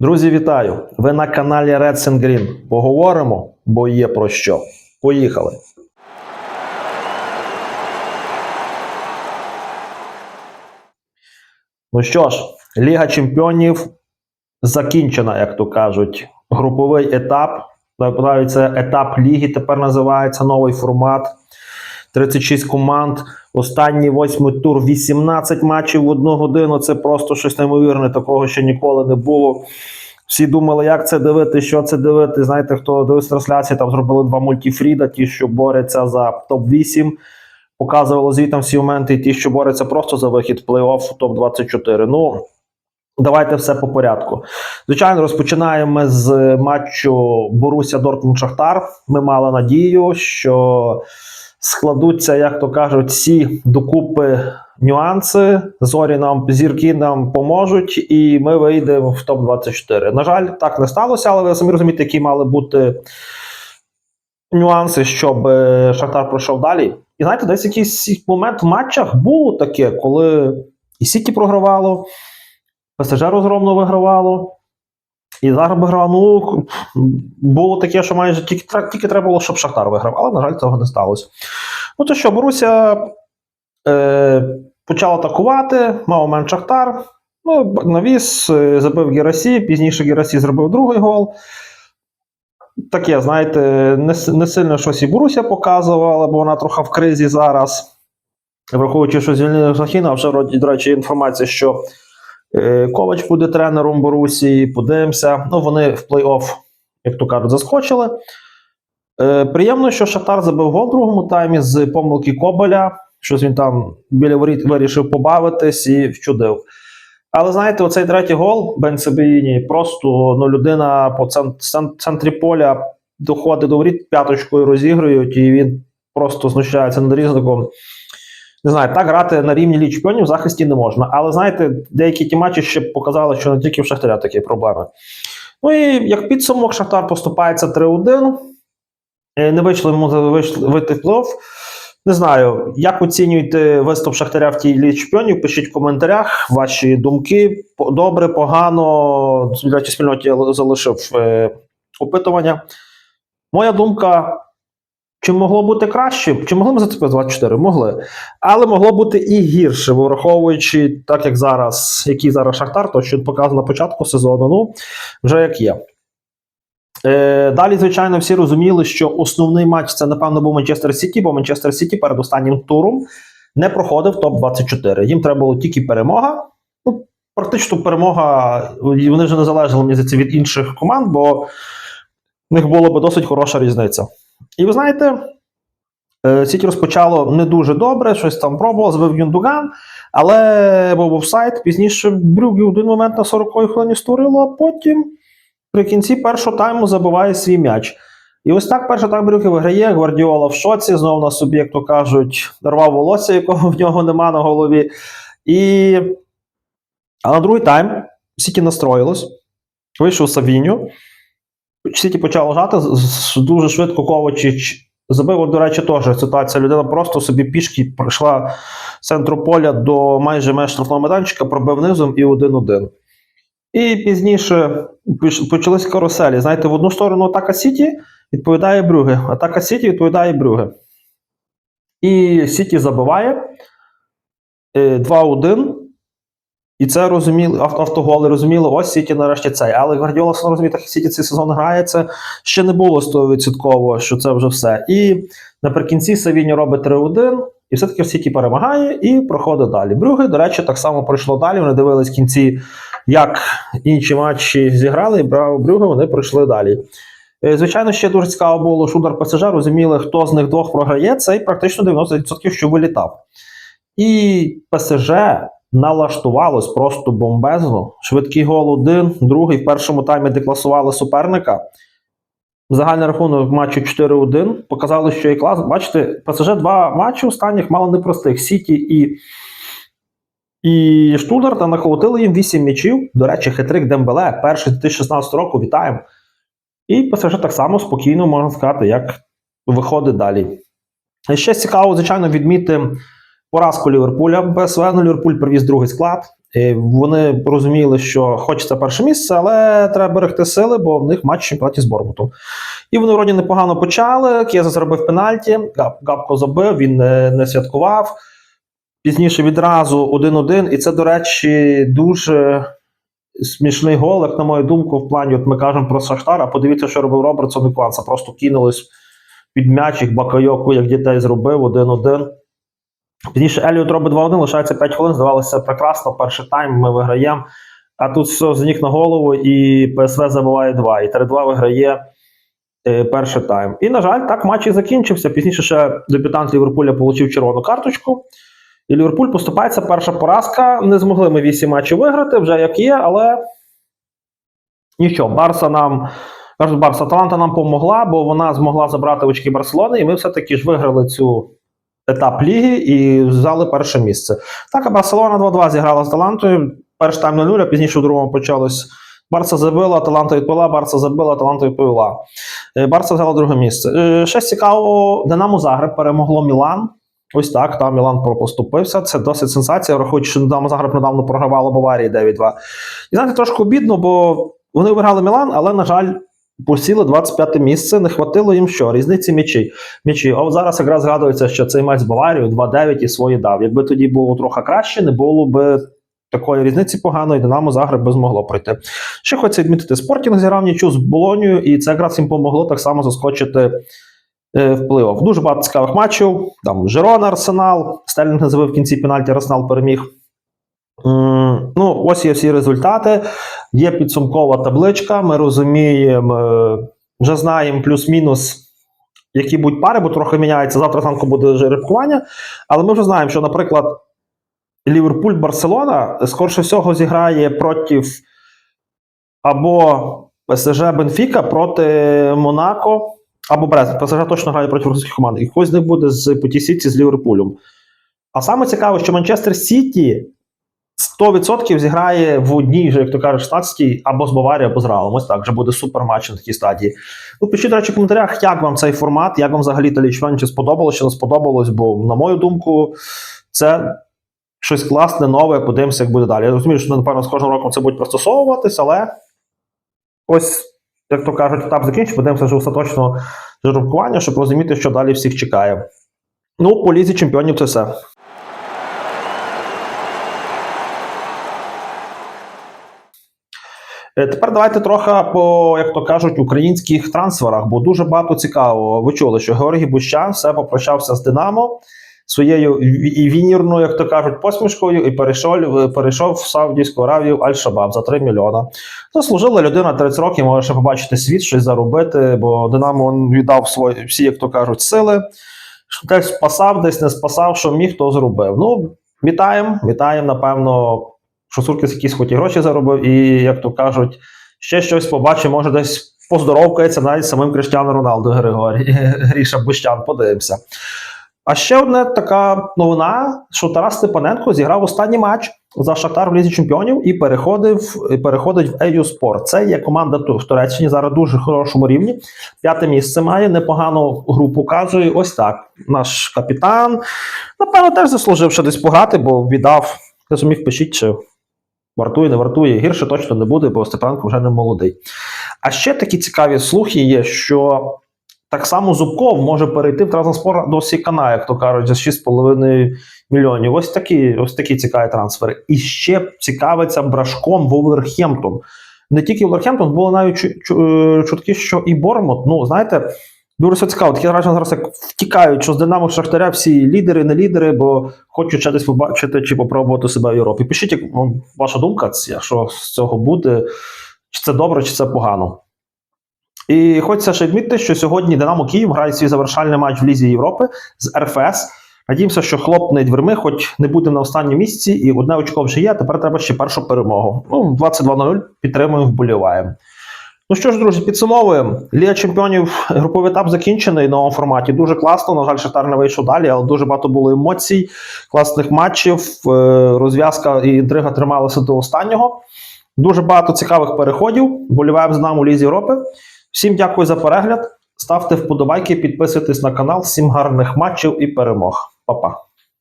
Друзі, вітаю! Ви на каналі Reds and Green. Поговоримо, бо є про що. Поїхали! Ну що ж, Ліга Чемпіонів закінчена, як то кажуть. Груповий етап. Це етап ліги тепер називається новий формат. 36 команд. Останній восьмий тур, 18 матчів в одну годину. Це просто щось неймовірне, такого ще ніколи не було. Всі думали, як це дивити, що це дивити. Знаєте, хто дивився трансляції, там зробили два мультифріда, ті, що борються за топ-8. Показували звітом всі моменти, ті, що борються просто за вихід плей-офф в топ-24. Ну, давайте все по порядку. Звичайно, розпочинаємо ми з матчу Боруся Дортмунд Шахтар. Ми мали надію, що складуться, як то кажуть, всі докупи нюанси. Зорі нам зірки нам поможуть, і ми вийдемо в топ-24. На жаль, так не сталося, але ви самі розумієте, які мали бути нюанси, щоб е, Шахтар пройшов далі. І знаєте, десь якийсь момент в матчах було таке, коли і Сіті програвало, ПСЖ розгромно вигравало. І зараз виграв, ну було таке, що майже тільки, тільки треба було, щоб Шахтар виграв, але, на жаль, цього не сталося. Ну то що, Боруся е, почав атакувати, мав момент Шахтар. Ну, навіс, е, забив Герасі, пізніше Герасі зробив другий гол. Таке, знаєте, не, не сильно щось і Боруся показувала, бо вона трохи в кризі зараз. Враховуючи, що звільнили Захіна, вже, вроді, до речі, інформація, що Ковач буде тренером Борусі, подивимося. Ну, вони в плей-офф, як то кажуть, заскочили. Е, Приємно, що Шахтар забив гол в другому таймі з помилки Коболя. Щось він там біля воріт вирішив побавитись і вчудив. Але знаєте, оцей третій гол Бенцебіні просто ну, людина по цен- цен- центрі поля доходить до воріт п'яточкою розігрують, і він просто знущається над різником. Не знаю, так грати на рівні Ліги чемпіонів в захисті не можна. Але знаєте, деякі ті матчі ще показали, що не тільки в Шахтаря такі проблеми. Ну і як підсумок, Шахтар поступається 3-1. Е, Не вийшли йому вийти в. Не знаю, як оцінюєте виступ Шахтаря в тій Лігі чемпіонів? Пишіть в коментарях ваші думки. Добре, погано. До речі, залишив е, опитування. Моя думка. Чи могло бути краще? Чи могли ми зацепити 24? Могли. Але могло бути і гірше, враховуючи так, як зараз, який зараз Шахтар, то що показано на початку сезону, ну вже як є. Е, далі, звичайно, всі розуміли, що основний матч це, напевно, був Манчестер Сіті, бо Манчестер Сіті перед останнім туром не проходив топ-24. Їм треба було тільки перемога. Ну, практично перемога, вони вже не залежали мені від інших команд, бо в них була би досить хороша різниця. І ви знаєте, Е, Сіті розпочало не дуже добре, щось там пробував, збив Юндуган, але був офсайд. Пізніше Брюгі в один момент на 40-й хвилині створило, а потім при кінці першого тайму забиває свій м'яч. І ось так перший тайм Брюки виграє. Гвардіола в шоці, знову на то кажуть, рвав волосся, якого в нього нема на голові. І... А на другий тайм Сіті настроїлось, вийшов Савіньо. Сіті почало жати, з- з- дуже швидко Ковачич Забив, до речі, теж ситуація. Людина просто собі пішки прийшла з центру поля до майже меж штрафного майданчика, пробив низом і 1-1. І пізніше почались каруселі. Знаєте, в одну сторону атака Сіті відповідає Брюге. Атака Сіті відповідає Брюге. І Сіті забиває е, 2-1. І це розуміли, ав- автоголи розуміли, ось Сіті нарешті цей. Але Гвардіола розуміє, так як Сіті цей сезон грає, це ще не було 100%, що це вже все. І наприкінці Савіньо робить 3-1, і все-таки Сіті перемагає і проходить далі. Брюги, до речі, так само пройшло далі. Вони дивились в кінці, як інші матчі зіграли, і браво Брюги, вони пройшли далі. Е, Звичайно, ще дуже цікаво було, що удар ПСЖ розуміли, хто з них двох програє, це і практично 90% що вилітав. І ПСЖ налаштувалось просто бомбезно. Швидкий гол один, другий в першому таймі декласували суперника. Загальний рахунок матчу 4-1. Показали, що є клас. Бачите, ПСЖ два матчі останніх мало непростих. Сіті і, і Штутгарт, а наколотили їм 8 м'ячів. До речі, хитрик Дембеле, перший 2016 року. Вітаємо. І ПСЖ так само спокійно можна сказати, як виходить далі. Ще цікаво, звичайно, відміти поразку Ліверпуля. Ну, Ліверпуль привіз другий склад. І вони розуміли, що хочеться перше місце, але треба берегти сили, бо в них матч чемпіонаті з Бормутом. І вони вроді непогано почали. Кєза зробив пенальті, Габко забив, він не, святкував. Пізніше відразу 1-1. І це, до речі, дуже смішний гол, як на мою думку, в плані, от ми кажемо про Шахтар, а подивіться, що робив Робертсон і Кванса. Просто кинулись під м'ячик, Бакайоку, як дітей зробив 1-1. Пізніше Еліот робить 2-1, лишається 5 хвилин. Здавалося, прекрасно. Перший тайм ми виграємо. А тут все з на голову, і ПСВ забиває 2. І 3-2 виграє е, перший тайм. І, на жаль, так матч і закінчився. Пізніше ще дебютант Ліверпуля отримав червону карточку. І Ліверпуль поступається. Перша поразка. Не змогли ми 8 матчів виграти, вже як є, але нічого. Барса нам. Барса Аталанта нам помогла, бо вона змогла забрати очки Барселони, і ми все-таки ж виграли цю етап ліги і взяли перше місце. Так, а Барселона 2-2 зіграла з Талантою. Перший тайм 0 а пізніше у другому почалось. Барса забила, Аталанта відповіла, Барса забила, Аталанта відповіла. Е, Барса взяла друге місце. Е, Ще цікаво, Динамо Загреб перемогло Мілан. Ось так, там Мілан пропоступився. Це досить сенсація, враховуючи, що Динамо Загреб недавно програвало Баварії 9-2. І знаєте, трошки обідно, бо вони виграли Мілан, але, на жаль, посіли 25 місце, не хватило їм що? Різниці м'ячі. м'ячі. А зараз якраз згадується, що цей матч з Баварією 2-9 і свої дав. Якби тоді було трохи краще, не було б такої різниці поганої, Динамо Загреб би змогло пройти. Ще хочеться відмітити, Спортінг зіграв нічого з Болонію, і це якраз їм помогло так само заскочити е, впливом. Дуже багато цікавих матчів. Там Жерона, Арсенал, Стерлінг не в кінці пенальті, Арсенал переміг. Ну, ось є всі результати. Є підсумкова табличка. Ми розуміємо, е, вже знаємо плюс-мінус, які будуть пари, бо трохи міняється. Завтра зранку буде жеребкування. Але ми вже знаємо, що, наприклад, Ліверпуль-Барселона скорше всього зіграє проти або ПСЖ Бенфіка проти Монако. Або Брест. ПСЖ точно грає проти російських команд. І хтось них буде з Поті Сіті з Ліверпулем. А саме цікаво, що Манчестер Сіті 100% зіграє в одній, як то кажуть, 16 або з Баварією, або з Реалом. Ось так, вже буде суперматч на такій стадії. Ну, пишіть, речі, в коментарях, як вам цей формат, як вам взагалі та Лічвен, чи сподобалось, чи не сподобалось, бо, на мою думку, це щось класне, нове, подивимося, як буде далі. Я розумію, що, напевно, з кожним роком це буде пристосовуватись, але ось, як то кажуть, етап закінчить, подивимося вже остаточно жеребкування, щоб розуміти, що далі всіх чекає. Ну, по лізі чемпіонів це все. Е, Тепер давайте трохи по, як то кажуть, українських трансферах, бо дуже багато цікавого. Ви чули, що Георгій Бущан все попрощався з Динамо своєю і вінірною, як то кажуть, посмішкою, і перейшов, перейшов в Саудівську Аравію Аль-Шабаб за 3 мільйона. Заслужила людина 30 років, може ще побачити світ, щось заробити, бо Динамо віддав свої всі, як то кажуть, сили. Десь спасав, десь не спасав, що міг, то зробив. Ну, вітаємо, вітаємо, напевно, що Суркіс якісь хоч і гроші заробив, і, як то кажуть, ще щось побачить, може десь поздоровкається навіть самим Криштіаном Роналду Григорій Гріша Бущан, подивимося. А ще одна така новина, що Тарас Степаненко зіграв останній матч за Шахтар в Лізі Чемпіонів і переходив, і переходить в EU Sport. Це є команда в Туреччині, зараз дуже хорошому рівні. П'яте місце має, непогану гру показує. Ось так. Наш капітан. Напевно, теж заслужив ще десь пограти, бо віддав. Я зумів пишіть, чи вартує, не вартує. Гірше точно не буде, бо Степаненко вже не молодий. А ще такі цікаві слухи є, що так само Зубков може перейти в Транспор до Сікана, як то кажуть, за 6,5 мільйонів. Ось такі, ось такі цікаві трансфери. І ще цікавиться брашком Вулверхемптон. Не тільки Вулверхемптон, було навіть е, чутки, що і Бормут. Ну, знаєте, дуже цікаво. Таке враження зараз як втікають, що з Динамо Шахтаря всі лідери, не лідери, бо хочуть ще десь побачити чи попробувати себе в Європі. Пишіть, як ваша думка, що з цього буде, чи це добре, чи це погано. І хочеться ще відмітити, що сьогодні Динамо Київ грає свій завершальний матч в Лізі Європи з РФС. Надіємося, що хлопне дверми, хоч не буде на останньому місці, і одне очко вже є. Тепер треба ще першу перемогу. Ну, 22-0 підтримуємо, вболіваємо. Ну що ж, друзі, підсумовуємо. Ліга чемпіонів груповий етап закінчений в новому форматі. Дуже класно. На жаль, Шахтар не вийшов далі, але дуже багато було емоцій, класних матчів. е, Розв'язка і інтрига трималася до останнього. Дуже багато цікавих переходів. Боліваємо з нами у Лізі Європи. Всім дякую за перегляд. Ставте вподобайки, підписуйтесь на канал. Всім гарних матчів і перемог. Па-па.